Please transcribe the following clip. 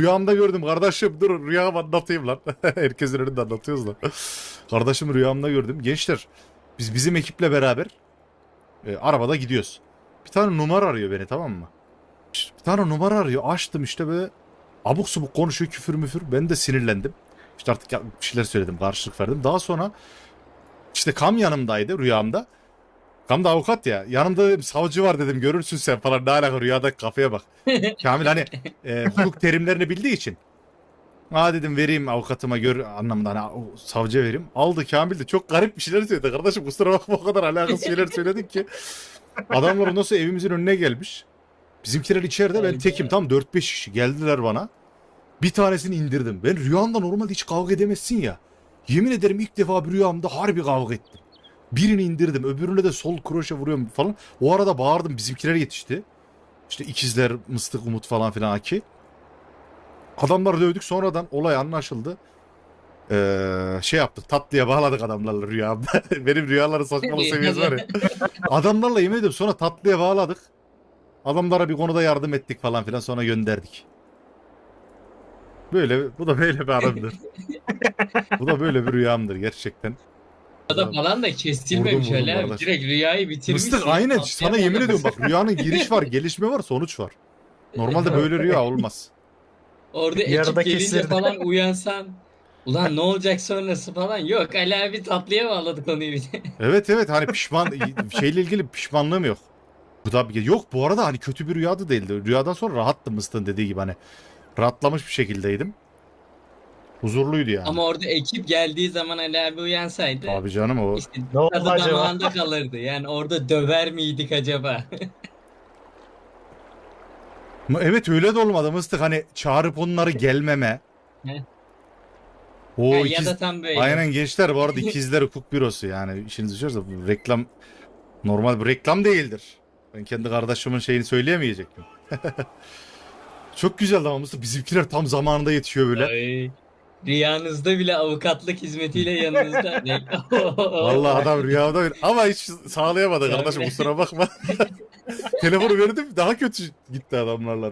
Rüyamda gördüm kardeşim dur rüyamı anlatayım lan. Herkesin önünde anlatıyoruz da. Kardeşim rüyamda gördüm. Gençler biz bizim ekiple beraber e, arabada gidiyoruz. Bir tane numara arıyor beni tamam mı? Bir tane numara arıyor. Açtım işte böyle abuk subuk konuşuyor küfür müfür. Ben de sinirlendim. İşte artık bir şeyler söyledim karşılık verdim. Daha sonra işte kam yanımdaydı rüyamda. Kam da avukat ya. Yanımda dedim, savcı var dedim görürsün sen falan. Ne alaka rüyada kafaya bak. Kamil hani e, hukuk terimlerini bildiği için. Aa dedim vereyim avukatıma gör anlamında hani o savcıya vereyim. Aldı Kamil de çok garip bir şeyler söyledi. Kardeşim kusura bakma o kadar alakasız şeyler söyledin ki. Adamlar sonra evimizin önüne gelmiş. Bizimkiler içeride ben tekim tam 4-5 kişi geldiler bana. Bir tanesini indirdim. Ben rüyamda normalde hiç kavga edemezsin ya. Yemin ederim ilk defa bir rüyamda harbi kavga ettim. Birini indirdim öbürüne de sol kroşe vuruyorum falan. O arada bağırdım bizimkiler yetişti. İşte ikizler, Mıstık, Umut falan filan Aki. Adamları dövdük sonradan olay anlaşıldı. Ee, şey yaptık tatlıya bağladık adamlarla rüyamda. Benim rüyaların saçmalık seviyesi var ya. Adamlarla yemin ediyorum sonra tatlıya bağladık. Adamlara bir konuda yardım ettik falan filan sonra gönderdik. Böyle bu da böyle bir anımdır. bu da böyle bir rüyamdır gerçekten. Da falan da kestirmemiş Vurdum, abi. kardeş. Direkt rüyayı bitirmiş. Mıstık aynen sana yemin ediyorum bak rüyanın giriş var gelişme var sonuç var. Normalde böyle rüya olmaz. Orada ekip Yarıda gelince kestirdi. falan uyansan. Ulan ne olacak sonrası falan. Yok Ali abi tatlıya bağladı konuyu bir de. Evet evet hani pişman şeyle ilgili pişmanlığım yok. Bu da bir yok bu arada hani kötü bir rüya da değildi. Rüyadan sonra rahattım Mıstık'ın dediği gibi hani rahatlamış bir şekildeydim. Huzurluydu yani. Ama orada ekip geldiği zaman Ali abi uyansaydı. Abi canım o işte Ne oldu tadı acaba? damağında kalırdı. Yani orada döver miydik acaba? Evet öyle de olmadı Mıstık hani çağırıp onları gelmeme. He. O ikiz... ya da tam böyle. Aynen gençler bu arada ikizler hukuk bürosu yani işiniz düşerse bu reklam normal bir reklam değildir. Ben kendi kardeşimin şeyini söyleyemeyecektim. Çok güzeldi ama Mıstık bizimkiler tam zamanında yetişiyor böyle. Ay, Rüyanızda bile avukatlık hizmetiyle yanınızda. Vallahi adam rüyada bir- ama hiç sağlayamadı kardeşim kusura bakma. Telefonu verdim daha kötü gitti adamlarla.